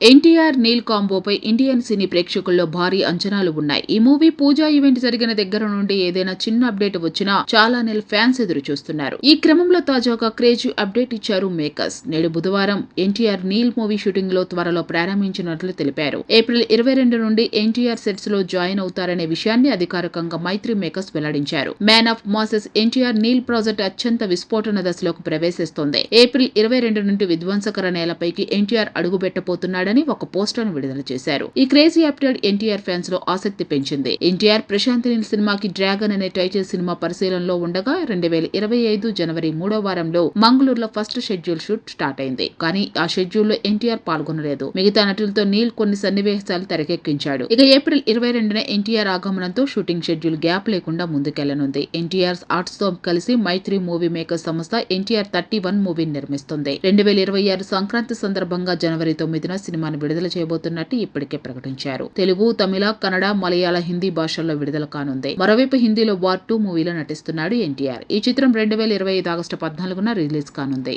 ఎన్టీఆర్ నీల్ కాంబోపై ఇండియన్ సినీ ప్రేక్షకుల్లో భారీ అంచనాలు ఉన్నాయి. ఈ మూవీ పూజా ఈవెంట్ జరిగిన దగ్గర నుండి ఏదైనా చిన్న అప్డేట్ వచ్చినా చాలా నెల ఫ్యాన్స్ ఎదురు చూస్తున్నారు. ఈ క్రమంలో తాజాగా క్రేజీ అప్డేట్ ఇచ్చారు మేకర్స్. నేడు బుధవారం ఎన్టీఆర్ నీల్ మూవీ షూటింగ్లో త్వరలో ప్రారంభించినట్లు తెలిపారు. ఏప్రిల్ ఇరవై రెండు నుండి ఎన్టీఆర్ సెట్స్లో జాయిన్ అవుతారనే విషయాన్ని అధికారికంగా మైత్రి మేకర్స్ వెల్లడించారు. Man of masses NTR Neel project అత్యంత విస్ఫోటన దశలోకి ప్రవేశిస్తోంది. ఏప్రిల్ ఇరవై రెండు నుండి విధ్వంసకర నేలపైకి ఎన్టీఆర్ అడుగుపెట్టబోతున్నాడని ఒక పోస్టర్ను విడుదల చేశారు. ఈ క్రేజీ అప్డేట్ ఎన్టీఆర్ ఫ్యాన్స్లో ఆసక్తి పెంచింది. ఎన్టీఆర్ ప్రశాంత్ నీల్ సినిమాకి డ్రాగన్ అనే టైటిల్ సినిమా పరిశీలనలో ఉండగా రెండు వేల ఇరవై ఐదు జనవరి మూడో వారంలో మంగళూరులో ఫస్ట్ షెడ్యూల్ షూట్ స్టార్ట్ అయింది. కానీ ఆ షెడ్యూల్లో ఎన్టీఆర్ పాల్గొనలేదు. మిగతా నటులతో నీల్ కొన్ని సన్నివేశాలు తెరకెక్కించాడు. ఇక ఏప్రిల్ ఇరవై రెండున ఎన్టీఆర్ ఆగమనంతో షూటింగ్ షెడ్యూల్ గ్యాప్ లేకుండా ముందుకెళ్ళనుంది. ఎన్టీఆర్ ఆర్ట్స్తో కలిసి మైత్రి మూవీ మేకర్ సంస్థ ఎన్టీఆర్ థర్టీ వన్ మూవీని నిర్మిస్తుంది. రెండు వేల ఇరవై ఆరు సంక్రాంతి సందర్భంగా జనవరి తొమ్మిదిన సినిమాను విడుదల చేయబోతున్నట్టు ఇప్పటికే ప్రకటించారు. తెలుగు తమిళ కన్నడ మలయాళ హిందీ భాషల్లో విడుదల కానుంది. మరోవైపు హిందీలో వార్ టూ మూవీలో నటిస్తున్నాడు ఎన్టీఆర్. ఈ చిత్రం రెండు వేల ఇరవై ఐదు ఆగస్టు పద్నాలుగున రిలీజ్ కానుంది.